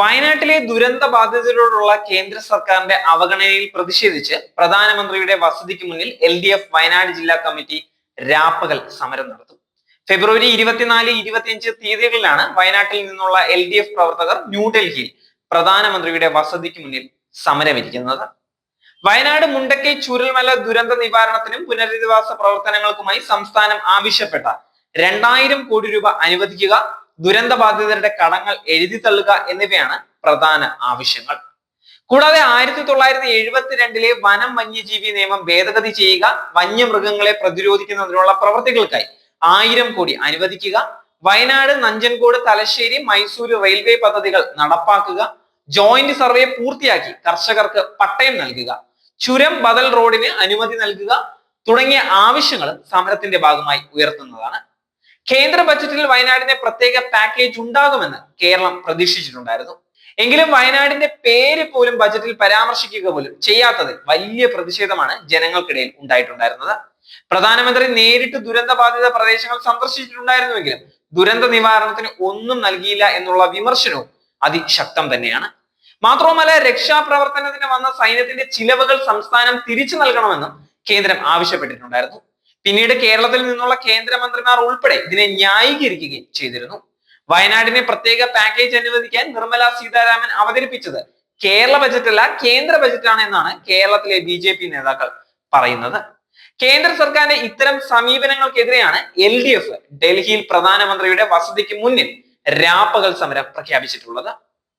വയനാട്ടിലെ ദുരന്ത ബാധിതരോടുള്ള കേന്ദ്ര സർക്കാരിന്റെ അവഗണനയിൽ പ്രതിഷേധിച്ച് പ്രധാനമന്ത്രിയുടെ വസതിക്ക് മുന്നിൽ എൽ ഡി എഫ് വയനാട് ജില്ലാ കമ്മിറ്റി രാപ്പകൽ സമരം നടത്തും. ഫെബ്രുവരി ഇരുപത്തിനാല് ഇരുപത്തിയഞ്ച് തീയതികളിലാണ് വയനാട്ടിൽ നിന്നുള്ള എൽ ഡി എഫ് പ്രവർത്തകർ ന്യൂഡൽഹിയിൽ പ്രധാനമന്ത്രിയുടെ വസതിക്ക് മുന്നിൽ സമരമിരിക്കുന്നത്. വയനാട് മുണ്ടക്കൈ ചുരൽമല ദുരന്ത നിവാരണത്തിനും പുനരധിവാസ പ്രവർത്തനങ്ങൾക്കുമായി സംസ്ഥാനം ആവശ്യപ്പെട്ട രണ്ടായിരം കോടി രൂപ അനുവദിക്കുക ദുരന്ത ബാധിതരുടെ കടങ്ങൾ എഴുതി തള്ളുക എന്നിവയാണ് പ്രധാന ആവശ്യങ്ങൾ. കൂടാതെ ആയിരത്തി തൊള്ളായിരത്തി എഴുപത്തിരണ്ടിലെ വനം വന്യജീവി നിയമം ഭേദഗതി ചെയ്യുക വന്യമൃഗങ്ങളെ പ്രതിരോധിക്കുന്നതിനുള്ള പ്രവർത്തികൾക്കായി ആയിരം കോടി അനുവദിക്കുക വയനാട് നഞ്ചൻകോട് തലശ്ശേരി മൈസൂർ റെയിൽവേ പദ്ധതികൾ നടപ്പാക്കുക ജോയിന്റ് സർവേ പൂർത്തിയാക്കി കർഷകർക്ക് പട്ടയം നൽകുക ചുരം ബദൽ റോഡിന് അനുമതി നൽകുക തുടങ്ങിയ ആവശ്യങ്ങൾ സമരത്തിന്റെ ഭാഗമായി ഉയർത്തുന്നതാണ്. കേന്ദ്ര ബജറ്റിൽ വയനാടിന്റെ പ്രത്യേക പാക്കേജ് ഉണ്ടാകുമെന്ന് കേരളം പ്രതീക്ഷിച്ചിട്ടുണ്ടായിരുന്നു. എങ്കിലും വയനാടിന്റെ പേര് പോലും ബജറ്റിൽ പരാമർശിക്കുക പോലും ചെയ്യാത്തതിൽ വലിയ പ്രതിഷേധമാണ് ജനങ്ങൾക്കിടയിൽ ഉണ്ടായിട്ടുണ്ടായിരുന്നത്. പ്രധാനമന്ത്രി നേരിട്ട് ദുരന്ത ബാധിത പ്രദേശങ്ങൾ സന്ദർശിച്ചിട്ടുണ്ടായിരുന്നുവെങ്കിലും ദുരന്ത നിവാരണത്തിന് ഒന്നും നൽകിയില്ല എന്നുള്ള വിമർശനവും അതിശക്തം തന്നെയാണ്. മാത്രവുമല്ല രക്ഷാപ്രവർത്തനത്തിന് വന്ന സൈന്യത്തിന്റെ ചിലവുകൾ സംസ്ഥാനം തിരിച്ചു നൽകണമെന്നും കേന്ദ്രം ആവശ്യപ്പെട്ടിട്ടുണ്ടായിരുന്നു. പിന്നീട് കേരളത്തിൽ നിന്നുള്ള കേന്ദ്രമന്ത്രിമാർ ഉൾപ്പെടെ ഇതിനെ ന്യായീകരിക്കുകയും ചെയ്തിരുന്നു. വയനാടിനെ പ്രത്യേക പാക്കേജ് അനുവദിക്കാൻ നിർമ്മല സീതാരാമൻ അവതരിപ്പിച്ചത് കേരള ബജറ്റ് അല്ല കേന്ദ്ര ബജറ്റാണ് എന്നാണ് കേരളത്തിലെ ബി ജെ പി നേതാക്കൾ പറയുന്നത്. കേന്ദ്ര സർക്കാരിന്റെ ഇത്തരം സമീപനങ്ങൾക്കെതിരെയാണ് എൽ ഡി എഫ് ഡൽഹിയിൽ പ്രധാനമന്ത്രിയുടെ വസതിക്ക് മുന്നിൽ രാപ്പകൽ സമരം പ്രഖ്യാപിച്ചിട്ടുള്ളത്.